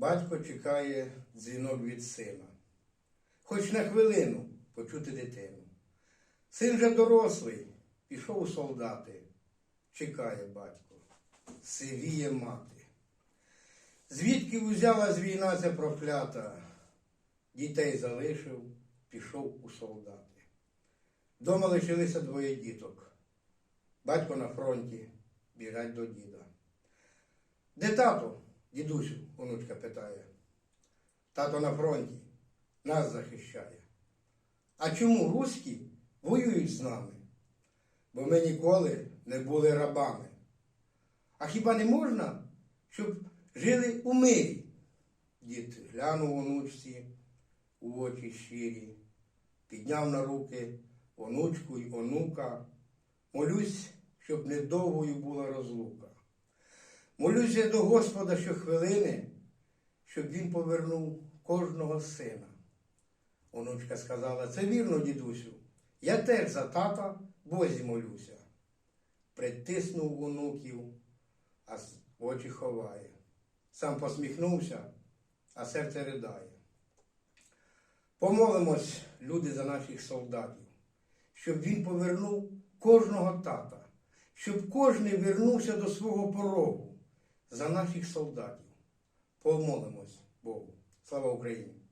Батько чекає дзвінок від сина. Хоч на хвилину почути дитину. Син же дорослий, пішов у солдати. Чекає батько, сивіє мати. Звідки узялась війна ця проклята? Дітей залишив, пішов у солдати. Дома лишилися двоє діток. Батько на фронті, біжать до діда. Де тато? Дідусю, онучка питає. Тато на фронті, нас захищає. А чому руські воюють з нами? Бо ми ніколи не були рабами. А хіба не можна, щоб жили у мирі? Дід глянув онучці у очі щирі, підняв на руки онучку й онука. Молюсь, щоб недовгою була розлука. Молюсь я до Господа щохвилини, щоб він повернув кожного сина. Онучка сказала, це вірно, дідусю, я теж за тата Бозі молюся. Притиснув онуків, а очі ховає. Сам посміхнувся, а серце ридає. Помолимось, люди, за наших солдатів, щоб він повернув кожного тата, щоб кожний вернувся до свого порогу за наших солдатів. Помолимось Богу. Слава Україні!